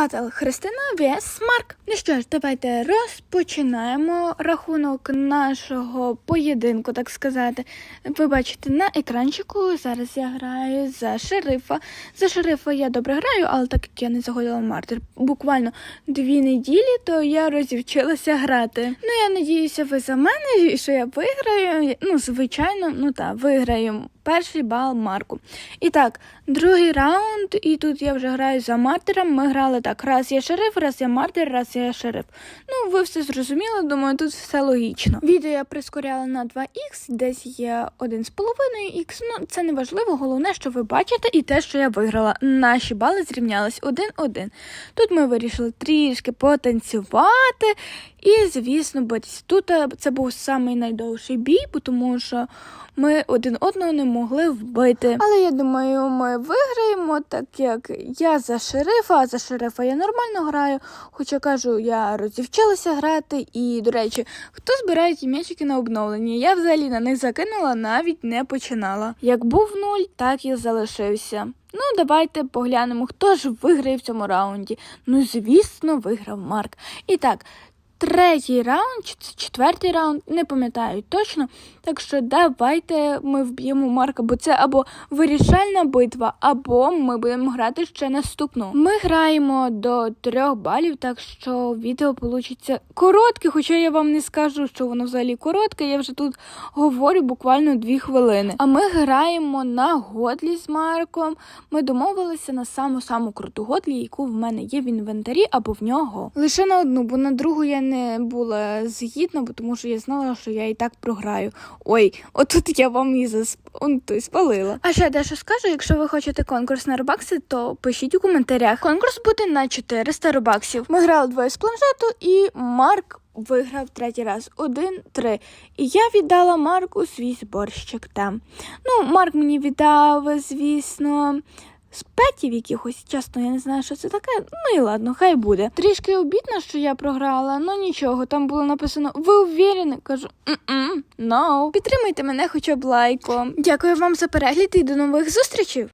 Батл Христина vs Марк. Ну що ж, давайте розпочинаємо рахунок нашого поєдинку, так сказати. Ви бачите на екранчику. Зараз я граю за шерифа. За шерифа я добре граю, але так як я не заходила в мартир буквально дві неділі, то я розівчилася грати. Ну я надіюся, ви за мене, і що я виграю. Ну, звичайно, ну так, виграю перший бал Марку. І так, другий раунд, і тут я вже граю за мартером. Ми грали так: раз я шериф, раз я мартир, раз я шериф. Ну, ви все зрозуміли, думаю, тут все логічно. Відео я прискоряла на 2х, десь є 1,5х. Ну, це не важливо, головне, що ви бачите, і те, що я виграла. Наші бали зрівнялись 1-1. Тут ми вирішили трішки потанцювати. І, звісно, битись. Тут е, це був самий найдовший бій, тому що ми один одного не могли вбити. Але я думаю, ми виграємо, так як я за шерифа, а за шерифа я нормально граю. Хоча кажу, я розівчилася грати. І, до речі, хто збирає ті м'ячики на обновлення? Я взагалі на них закинула, навіть не починала. Як був нуль, так і залишився. Ну, давайте поглянемо, хто ж виграє в цьому раунді. Ну, звісно, виграв Марк. І так, третій раунд, чи це четвертий раунд, не пам'ятаю точно. Так що давайте ми вб'ємо Марка, бо це або вирішальна битва, або ми будемо грати ще наступну. Ми граємо до трьох балів, так що відео вийде коротке, хоча я вам не скажу, що воно взагалі коротке. Я вже тут говорю буквально дві хвилини. А ми граємо на годлі з Марком. Ми домовилися на саму саму круту годлі, яку в мене є в інвентарі або в нього. Лише на одну, бо на другу я не була згідна, бо тому що я знала, що я і так програю. Ой, отут я вам і засп... он, той, спалила. А ще дещо скажу, якщо ви хочете конкурс на робакси, то пишіть у коментарях. Конкурс буде на 400 робаксів. Ми грали двоє з планшету, і Марк виграв третій раз. Один-три. І я віддала Марку свій зборщик там. Ну, Марк мені віддав, звісно. З петів якихось, чесно, я не знаю, що це таке. Ну і ладно, хай буде. Трішки обідно, що я програла, ну нічого, там було написано Ви уверені? Кажу, «М-м, no. Підтримуйте мене хоча б лайком. Дякую вам за перегляд і до нових зустрічей!